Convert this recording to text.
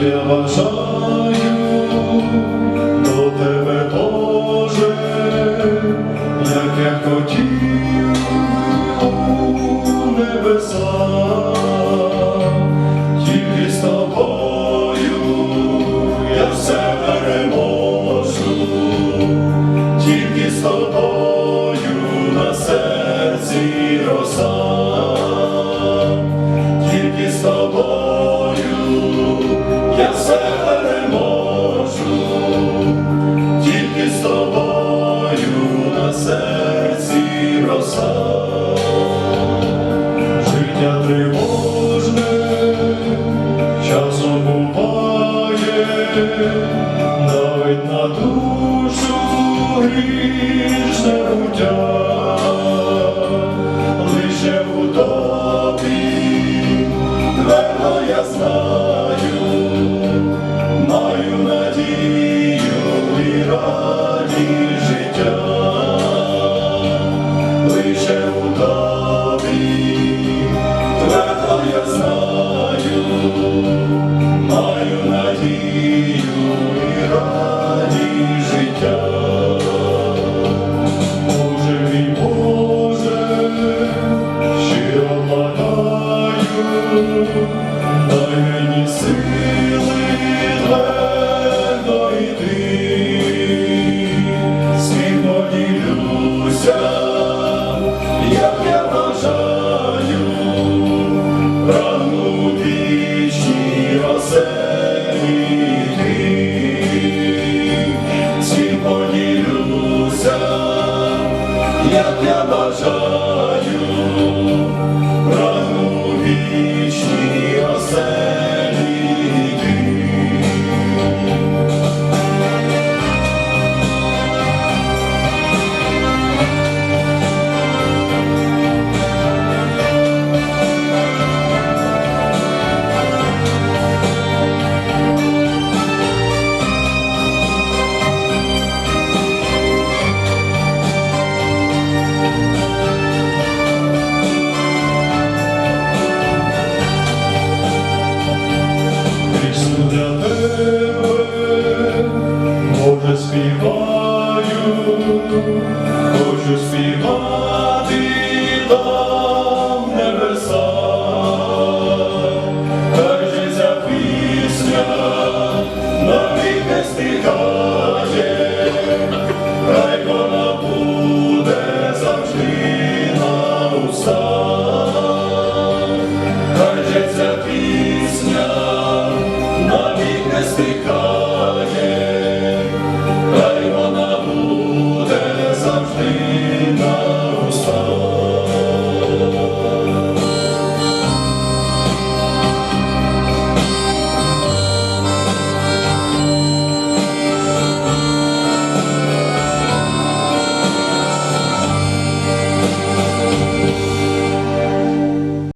я бажаю до тебе, Боже, я хотів у небеса, тільки з тобою я все переможу, тільки з тобою на себе. життя, як я бажаю, рану вічні оселі, всі поділюся, як я бажаю, рану вічні. заспіваю, хочу співати.